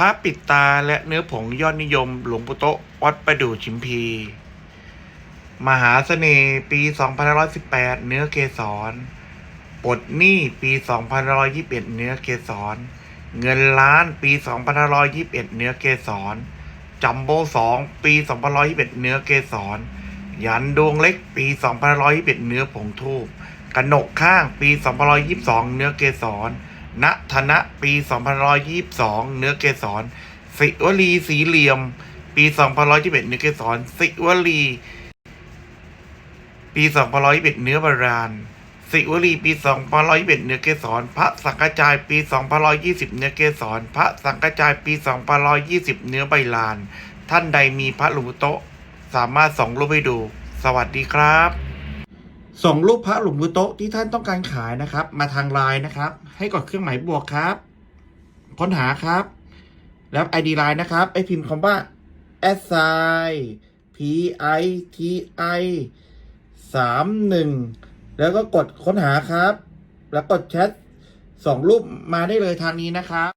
พระปิดตาและเนื้อผงยอดนิยมหลวงปู่โตวัดประดู่ชิมพี มหาเสน่ห์ปี 2518 เนื้อเกสรปลดหนี้ปี 2521 เนื้อเกสร เงินล้านปี 2521 เนื้อเกสร จัมโบ้2ปี 2521 เนื้อเกสร ยันดวงเล็กปี 2521 เนื้อผงทูบกระหนกข้างปี 2522 เนื้อเกสร ณธนะปี2522 เนื้อเกสร สิวลีสีเหลี่ยม ปี2521 เนื้อเกสร สิวลี ปี2521 เนื้อบาดาลสิวลีปี2521 เนื้อเกสร พระสังกจายปี2520 เนื้อเกสร พระสังกจายปี2520 เนื้อใบลาน ท่านใดมีพระหลวงโตะสามารถส่งรูปให้ดู สวัสดีครับ ส่งรูปพระหลวงปู่โตะที่ท่านต้องการขายนะครับ มาทางไลน์นะครับ ให้กดเครื่องหมายบวกครับ ค้นหาครับ แล้ว ID ไลน์นะครับ ไอพิมพ์คำว่า s i p i t i สามหนึ่งแล้วก็กดค้นหาครับ แล้วกดแชทส่งรูปมาได้เลยทางนี้นะครับ